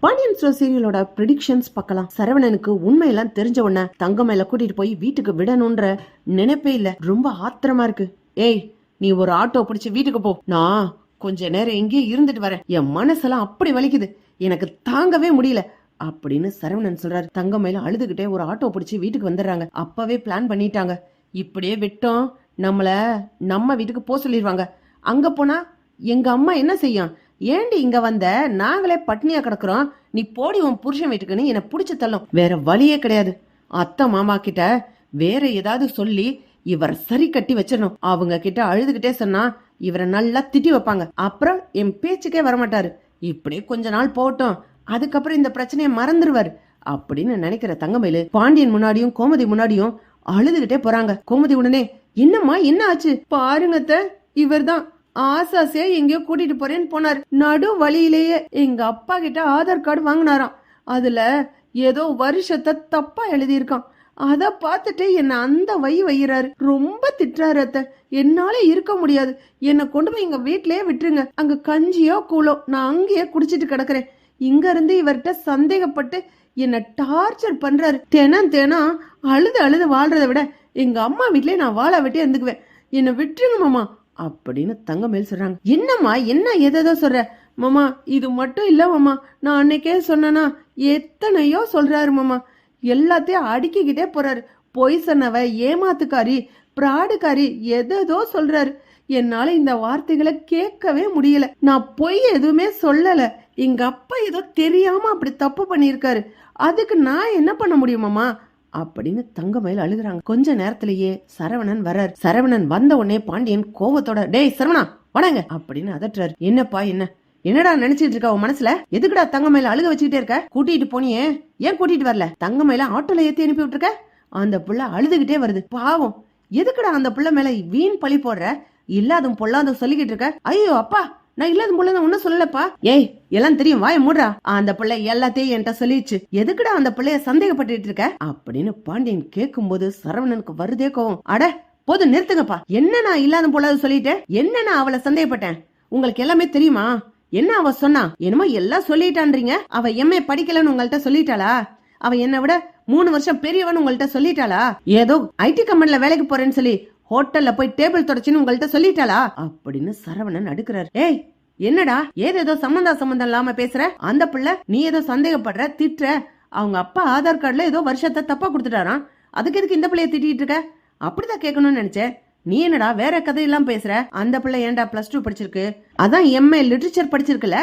Pandian store சீரியலோட predictions பார்க்கலாம். சரவணனுக்கு உண்மையெல்லாம் தெரிஞ்ச உடனே தங்க மேல கூட்டிட்டு போய் வீட்டுக்கு விடணும்ன்ற நினைப்பே இல்ல. ரொம்ப ஆத்திரமா இருக்கு. ஏய் நீ ஒரு ஆட்டோ பிடிச்சு வீட்டுக்கு போ. நான் கொஞ்ச நேரம் எங்கேயே இருந்துட்டு வரேன். என் மனசெல்லாம் அப்படி வலிக்குது. எனக்கு தாங்கவே முடியல. அப்படின்னு சரவணன் சொல்றாரு. தங்கம் மேல அழுதுகிட்டே ஒரு ஆட்டோ பிடிச்சி வீட்டுக்கு வந்துடுறாங்க. அப்பவே பிளான் பண்ணிட்டாங்க. இப்படியே விட்டோம். நம்மள நம்ம வீட்டுக்கு போக சொல்லிடுவாங்க. அங்க போனா எங்க அம்மா என்ன செய்யும்? ஏண்டி இங்க வந்த? நாங்களே பட்னியா கிடக்குறோம். நீ போடி உன் புருஷன் வீட்டுக்குன்னு என்னை பிடிச்ச தள்ளும். வேற வழியே கிடையாது. அத்தை மாமா கிட்ட வேற ஏதாவது சொல்லி இவரை சரி கட்டி வச்சிடணும். அவங்க கிட்ட அழுதுகிட்டே சொன்னா இவரை நல்லா திட்டி வைப்பாங்க. அப்புறம் என் பேச்சுக்கே வரமாட்டாரு. இப்படியே கொஞ்ச நாள் போகட்டும். அதுக்கப்புறம் இந்த பிரச்சனையை மறந்துடுவார் அப்படின்னு நினைக்கிற தங்கமயிலு பாண்டியன் முன்னாடியும் கோமதி முன்னாடியும் அழுதுகிட்டே போறாங்க. கோமதி உடனே என்னம்மா என்ன ஆச்சு? பாருங்கத்த இவர் இவர்தான். ஆசாசியா எங்கேயோ கூட்டிட்டு போறேன்னு போனார். நடு வழியிலேயே எங்க அப்பா கிட்ட ஆதார் கார்டு வாங்கினாராம். அதுல ஏதோ வருஷத்தை தப்பா எழுதியிருக்கான். அத பார்த்துட்டு என்ன அந்த வை வையிறாரு. ரொம்ப திட்டுறாரு அத்தை. என்னால இருக்க முடியாது. என்னை கொண்டு போய் எங்க வீட்லயே விட்டுருங்க. அங்க கஞ்சியோ கூழோ நான் அங்கேயே குடிச்சிட்டு கிடக்குறேன். இங்க இருந்து இவர்கிட்ட சந்தேகப்பட்டு என்ன டார்ச்சர் பண்றாரு. தினம் தினம் அழுது அழுது வாழ்றதை விட எங்க அம்மா வீட்லயே நான் வாழ விட்டே இருந்துக்குவேன். என்னை விட்டுருங்க மாமா. அப்படின்னு தங்கமேல் சொல்றாங்க. என்னம்மா என்ன எதோ சொல்ற? மாமா இது மட்டும் இல்ல மாமா. நான் அன்னைக்கே சொன்னனா எத்தனையோ சொல்றாரு மாமா. எல்லாத்தையும் அடுக்கிக்கிட்டே போறாரு. பொய் சொன்னவ ஏமாத்துக்காரி பிராடுக்காரி எதோ சொல்றாரு. என்னால இந்த வார்த்தைகளை கேட்கவே முடியல. நான் பொய் எதுவுமே சொல்லல. எங்க அப்பா ஏதோ தெரியாம அப்படி தப்பு பண்ணியிருக்காரு. அதுக்கு நான் என்ன பண்ண முடியுமாமா அப்படின்னு தங்கமயில் அழுகுறாங்க. கொஞ்ச நேரத்திலேயே சரவணன் வரார் சரவணன் வந்த உடனே பாண்டியன் கோவத்தோட டேய் சரவணா வணங்க அப்படின்னு அதட்டுறாரு. என்னப்பா என்ன? என்னடா நினைச்சிட்டு இருக்க உன் மனசுல? எதுக்குடா தங்கமயில அழுக வச்சுக்கிட்டே இருக்க? கூட்டிட்டு போனியே. ஏன் கூட்டிட்டு வரல? தங்கமயில ஆட்டோல ஏத்தி அனுப்பி விட்டுருக்க? அந்த புள்ள அழுதுகிட்டே வருது. பாவம். எதுக்குடா அந்த புள்ள மேல வீண் பழி போடுற? இல்லாதும் பொல்லாதும் சொல்லிக்கிட்டு இருக்க? ஐயோ அப்பா நான் இல்லாத புள்ள ஒன்னும் சொல்லலப்பா. ஏய் எல்லாம் தெரியும் வாய மூடுறா. அந்த பிள்ளை எல்லாத்தையும் என்கிட்ட சொல்லிடுச்சு. எதுக்குடா அந்த பிள்ளைய சந்தேகப்பட்டுட்டு இருக்க? அப்படின்னு பாண்டியன் கேட்கும்போது சரவணனுக்கு வருதே கோவம். அட போதும் நிறுத்துங்கப்பா. என்ன நான் இல்லாத போல சொல்லிட்டேன்? என்ன நான் அவளை சந்தேகப்பட்டேன்? உங்களுக்கு எல்லாமே தெரியுமா? என்ன அவ சொன்னா? என்னமோ எல்லாம் சொல்லிட்டான்றீங்க. அவ எம்ஏ படிக்கலன்னு உங்கள்ட்ட சொல்லிட்டாளா? அவ என்னை விட மூணு வருஷம் பெரியவன் உங்கள்ட்ட சொல்லிட்டாளா? ஏதோ ஐடி கம்பெனில வேலைக்கு போறேன்னு சொல்லி ஹோட்டல்ல போய் டேபிள் தொடச்சுன்னு உங்கள்ட்ட சொல்லிட்டாளா? அப்படின்னு சரவணன் அடுக்கிறார் ஏய் என்னடா ஏதேதோ சம்பந்தா சம்பந்தம் இல்லாம பேசுற? அந்த பிள்ளை நீ ஏதோ சந்தேகப்படுற திட்டுற? அவங்க அப்பா ஆதார் கார்டுல ஏதோ வருஷத்தை தப்பா கொடுத்துட்டாராம். அதுக்கு எதுக்கு இந்த பிள்ளைய திட்டிட்டு இருக்க? அப்படிதான் கேட்கணும்னு நினைச்சேன் நீ என்னடா வேற கதையெல்லாம் பேசுற? அந்த பிள்ளை ஏன்டா பிளஸ் டூ படிச்சிருக்கு? அதான் எம்ஏ லிட்ரேச்சர் படிச்சிருக்குல்ல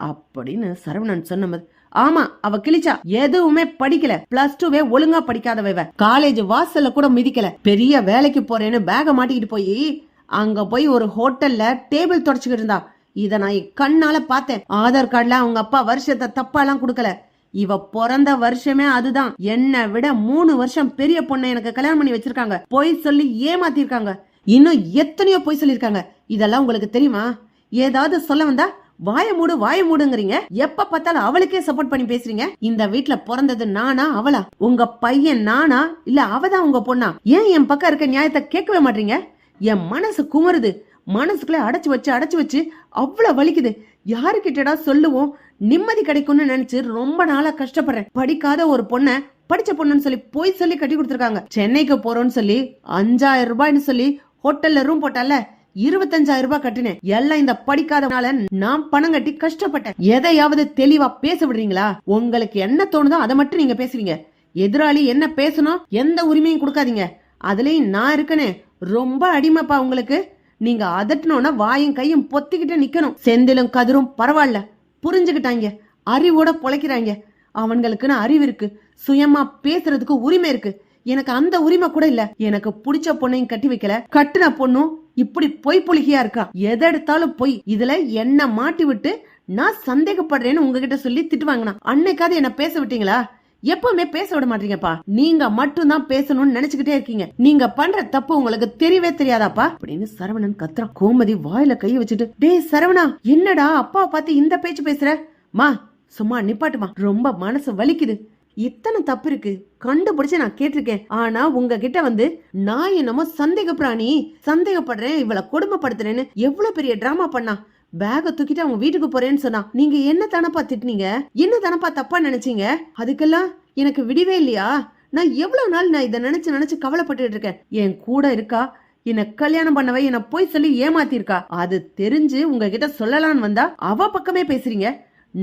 அப்படின்னு சரவணன் சொன்னது ஆமா அவ கிழிச்சா எதுவுமே படிக்கல. பிளஸ் டூவே ஒழுங்கா படிக்காதவ காலேஜ் வாசல்ல கூட மிதிக்கல. பெரிய வேலைக்கு போறேன்னு பேக மாட்டிக்கிட்டு போய் அங்க போய் ஒரு ஹோட்டல்ல டேபிள் தொடச்சுக்கிட்டு இருந்தா. இத நான் என் கண்ணால பார்த்தேன். ஆதார் கார்டுல அவங்க அப்பா வருஷத்தை தப்பாலாம் கொடுக்கல. இவ பிறந்த வருஷமே அதுதான். என்னை விட மூணு வருஷம் பெரிய பொண்ணை எனக்கு கல்யாணம் பண்ணி வச்சிருக்காங்க. பொய் சொல்லி ஏமாத்திருக்காங்க. இன்னும் எத்தனையோ பொய் சொல்லிருக்காங்க இதெல்லாம் உங்களுக்கு தெரியுமா? ஏதாவது சொல்ல வந்தா வாய மூடு வாய மூடுங்கிறீங்க. எப்ப பார்த்தாலும் அவளுக்கே சப்போர்ட் பண்ணி பேசுறீங்க. இந்த வீட்டுல பிறந்தது நானா அவளா? உங்க பையன் நானா? இல்ல அவதான் உங்க பொண்ணா? ஏன் என் பக்கம் இருக்க நியாயத்தை கேட்கவே மாட்டீங்க? என் மனசு குமருது மனசுக்குள்ள அடைச்சு வச்சு அடைச்சு வச்சு அவ்வளவு வலிக்குது. யாருக்கிட்டடா சொல்லுவோம்? நிம்மதி கிடைக்கும்னு நினைச்சு ரொம்ப நாளா கஷ்டப்படுறேன். படிக்காத ஒரு பொண்ண படிச்ச பொண்ணுன்னு சொல்லி போய் சொல்லி கட்டி கொடுத்துருக்காங்க. சென்னைக்கு போறோம்னு சொல்லி அஞ்சாயிரம் ரூபாய்னு சொல்லி ஹோட்டல்ல ரூம் போட்டால இருபத்தஞ்சாயிரம் ரூபாய் கட்டினேன். எல்லாம் இந்த படிக்காதனால நான் பணம் கட்டி கஷ்டப்பட்டேன். எதையாவது தெளிவா பேச விடுறீங்களா? உங்களுக்கு என்ன தோணுதோ அதை மட்டும் நீங்க பேசுறீங்க எதிராளி என்ன பேசணும்? எந்த உரிமையும் கொடுக்காதீங்க. அதுலயும் நான் இருக்கனே. ரொம்ப அடிமைப்பா உங்களுக்கு. நீங்க அதட்டணும்னா வாயும் கையும் பொத்திக்கிட்டு நிக்கணும். செந்திலும் கதிரும் பரவாயில்ல. புரிஞ்சுக்கிட்டாங்க. அறிவோட பொழைக்கிறாங்க. அவன்களுக்குன்னு அறிவு இருக்கு. சுயமா பேசுறதுக்கு உரிமை இருக்கு. எனக்கு அந்த உரிமை கூட இல்ல. எனக்கு பிடிச்ச பொண்ணையும் கட்டி வைக்கல. கட்டுன பொண்ணும் இப்படி பொய் பொலிகையா இருக்கா? எதை எடுத்தாலும் பொய். இதுல என்ன மாட்டி விட்டு நான் சந்தேகப்படுறேன்னு உங்ககிட்ட சொல்லி திட்டு வாங்கினா அன்னைக்காவது என்ன பேச விட்டீங்களா? எப்பவுமே பேச விட மாட்டீங்கப்பா. நீங்க மட்டும்தான் பேசணும்னு நினைச்சுக்கிட்டே இருக்கீங்க. நீங்க பண்ற தப்பு உங்களுக்கு தெரியவே தெரியாதாப்பா? அப்படின்னு சரவணன் கத்துறான் கோமதி வாயில கைய வச்சுட்டு டேய் சரவணா என்னடா அப்பா பார்த்து இந்த பேச்சு பேசுற? மா சும்மா நிப்பாட்டுமா. ரொம்ப மனசு வலிக்குது. இத்தனை தப்பு இருக்கு. கண்டுபிடிச்சு நான் கேட்டிருக்கேன். ஆனா உங்ககிட்ட வந்து நான் என்னமோ சந்தேக பிராணி சந்தேகப்படுறேன் இவளை கொடுமைப்படுத்துறேன்னு எவ்வளவு பெரிய டிராமா பண்ணா. பேக தூக்கிட்டு அவங்க வீட்டுக்கு போறேன்னு சொன்னா நீங்க என்ன தானப்பா திட்டினீங்க? என்ன தானப்பா தப்பா நினைச்சீங்க? அதுக்கெல்லாம் எனக்கு விடிவே இல்லையா? நான் எவ்வளவு நாள் நான் இதை நினைச்சு நினைச்சு கவலைப்பட்டு இருக்கேன். என் கூட இருக்கா? என்ன கல்யாணம் பண்ணவை என்ன போய் சொல்லி ஏமாத்திருக்கா அது தெரிஞ்சு உங்ககிட்ட சொல்லலாம்னு வந்தா அவ பக்கமே பேசுறீங்க.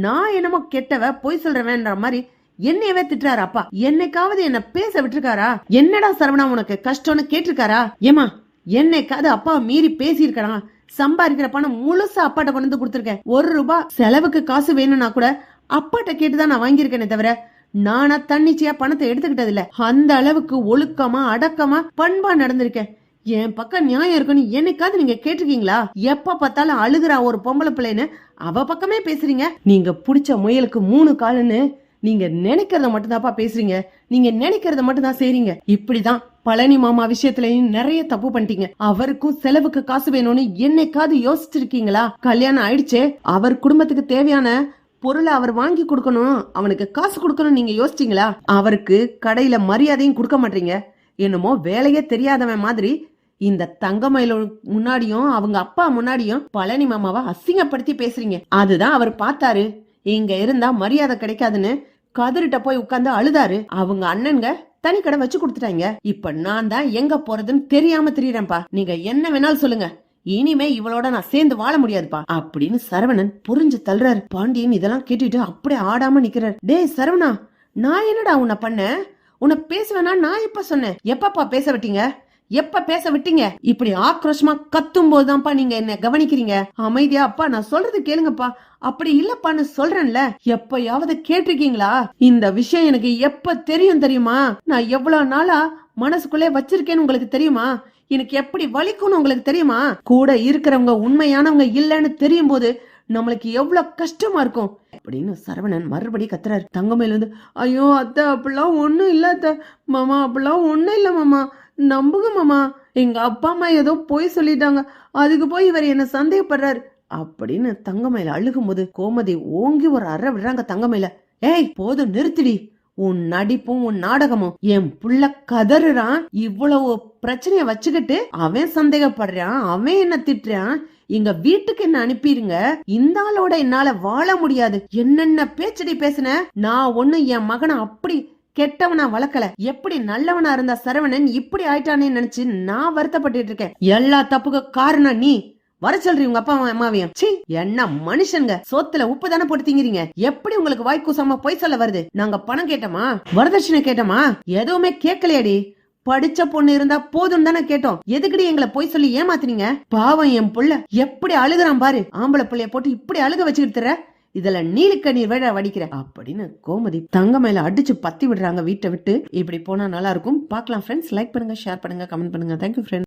நான் என்னமோ கெட்டவ பொய் சொல்றவன்ற மாதிரி என்னையவே திட்டுறாரு அப்பா. என்னைக்காவது என்ன பேச விட்டுருக்காரா? என்னடா சரவணா உனக்கு கஷ்டம்னு கேட்டிருக்காரா? ஏமா என்னைக்காவது அப்பா மீறி பேசியிருக்கா சம்பாதிக்கிற பணம் முழுசா அப்பாட்ட கொண்டு வந்து கொடுத்துருக்கேன். ஒரு ரூபாய் செலவுக்கு காசு வேணும்னா கூட அப்பாட்ட கேட்டுதான் நான் வாங்கியிருக்கேனே தவிர நானா தன்னிச்சையா பணத்தை எடுத்துக்கிட்டது இல்ல அந்த அளவுக்கு ஒழுக்கமா அடக்கமா பண்பா நடந்திருக்கேன். என் பக்கம் நியாயம் இருக்குன்னு என்னைக்காவது நீங்க கேட்டிருக்கீங்களா? எப்ப பார்த்தாலும் அழுகுறா ஒரு பொம்பளை பிள்ளைன்னு அவ பக்கமே பேசுறீங்க. நீங்க புடிச்ச முயலுக்கு மூணு காலுன்னு நீங்க நினைக்கிறத மட்டும்தான்ப்பா பேசுறீங்க. நீங்க நினைக்கிறத மட்டும் தான் செய்றீங்க. இப்படிதான் பழனி மாமா விஷயத்துலயும் நிறைய தப்பு பண்ணிட்டீங்க. அவருக்கும் செலவுக்கு காசு வேணும்னு என்னைக்காவது யோசிச்சிருக்கீங்களா? கல்யாணம் ஆயிடுச்சே. அவர் குடும்பத்துக்கு தேவையான பொருளை அவர் வாங்கி கொடுக்கணும். அவனுக்கு காசு கொடுக்கணும் நீங்க யோசிச்சீங்களா? அவருக்கு கடையில மரியாதையும் கொடுக்க மாட்டீங்க. என்னமோ வேலையே தெரியாதவன் மாதிரி இந்த தங்கமயில முன்னாடியும் அவங்க அப்பா முன்னாடியும் பழனி மாமாவை அசிங்கப்படுத்தி பேசுறீங்க. அதுதான் அவர் பார்த்தாரு. இங்க இருந்தா மரியாதை கிடைக்காதுன்னு கதறிட்ட போய் உட்கார்ந்து அழுதாரு. அவங்க அண்ணனுங்க தனி கடை வச்சு கொடுத்துட்டாங்க. இப்ப நான் தான் எங்க போறதுன்னு தெரியாம திரியறேன்ப்பா. நீங்க என்ன வேணாலும் சொல்லுங்க. இனிமே இவளோட நான் சேர்ந்து வாழ முடியாதுப்பா. அப்படின்னு சரவணன் புரிஞ்சு தள்ளுறாரு. பாண்டியன் இதெல்லாம் கேட்டுட்டு அப்படியே ஆடாம நிக்கிறார். டேய் சரவணா நான் என்னடா உன்னை பண்ணேன்? உன்னை பேசுவேனா? நான் எப்ப சொன்னேன்? எப்பப்பா பேச விட்டீங்க? எப்ப பேச விட்டீங்க? இப்படி ஆக்ரோஷமா கத்தும் போதுதான்ப்பா நீங்க என்ன கவனிக்கிறீங்க. அமைதியா அப்பா நான் சொல்றது கேளுங்கப்பா. அப்படி இல்லப்பான்னு சொல்றேன்ல. எப்பயாவது கேட்டிருக்கீங்களா? இந்த விஷயம் எனக்கு எப்ப தெரியும் தெரியுமா? நான் எவ்வளவு நாளா மனசுக்குள்ளே வச்சிருக்கேன்னு உங்களுக்கு தெரியுமா? எனக்கு எப்படி வலிக்கும்னு உங்களுக்கு தெரியுமா? கூட இருக்கிறவங்க உண்மையானவங்க இல்லைன்னு தெரியும் போது நம்மளுக்கு எவ்வளவு கஷ்டமா இருக்கும். அப்படின்னு சரவணன் மறுபடியும் கத்துறாரு. தங்கமேல வந்து ஐயோ அத்தை அப்படிலாம் ஒண்ணும் இல்ல அத்தை. மாமா அப்படிலாம் ஒண்ணும் இல்ல மாமா. நம்புங்க மாமா. எங்க அப்பா அம்மா ஏதோ போய் சொல்லிட்டாங்க. அதுக்கு போய் இவர் என்ன சந்தேகப்படுறாரு. அப்படின்னு தங்கமயில அழுகும்போது கோமதி ஓங்கி ஒரு அற விடுறாங்க தங்கமயில. ஏய் போதும் நிறுத்திடி. உன் நடிப்பும் உன் நாடகமும் என் புள்ள கதறுறான். இவ்வளவு பிரச்சனைய வச்சுக்கிட்டு அவன் சந்தேகப்படுறான் அவன் என்ன திட்டுறான். எங்க வீட்டுக்கு என்ன அனுப்பிடுங்க இந்த ஆளோட என்னால வாழ முடியாது. என்னென்ன பேச்சடி பேசுன? நான் ஒண்ணு என் மகனை அப்படி கெட்டவனா வளர்க்கல. எப்படி நல்லவனா இருந்த சரவணன் இப்படி ஆயிட்டானே நினைச்சு நான் வருத்தப்பட்டு இருக்கேன். எல்லா தப்புக்கு காரணம் நீ. வர சொல்றீ உங்க அப்பா அம்மாவையும். சி என்ன மனுஷங்க சோத்துல உப்பு தானே போட்டு திங்கிறீங்க எப்படி உங்களுக்கு வாய் கூசாம பொய் சொல்ல வருது? நாங்க பணம் கேட்டோமா? வரதட்சணை கேட்டோமா? எதுவுமே கேட்கலையாடி. படிச்ச பொண்ணு இருந்தா போதும் தானே கேட்டோம். எதுக்குடி எங்களை பொய் சொல்லி ஏமாத்துனீங்க? பாவம் என் புள்ள. எப்படி அழுகுறான் பாரு. ஆம்பளை பிள்ளைய போட்டு இப்படி அழுக வச்சுக்கிட்டு இதுல நீலக்கண்ணீர் வேட வடிக்கிற அப்படின்னு கோமதி தங்க மேல அடிச்சு பத்தி விடுறாங்க வீட்டை விட்டு. இப்படி போனா நல்லா இருக்கும். பார்க்கலாம் ஃப்ரெண்ட்ஸ் லைக் பண்ணுங்க ஷேர் பண்ணுங்க கமெண்ட் பண்ணுங்க. Thank you friends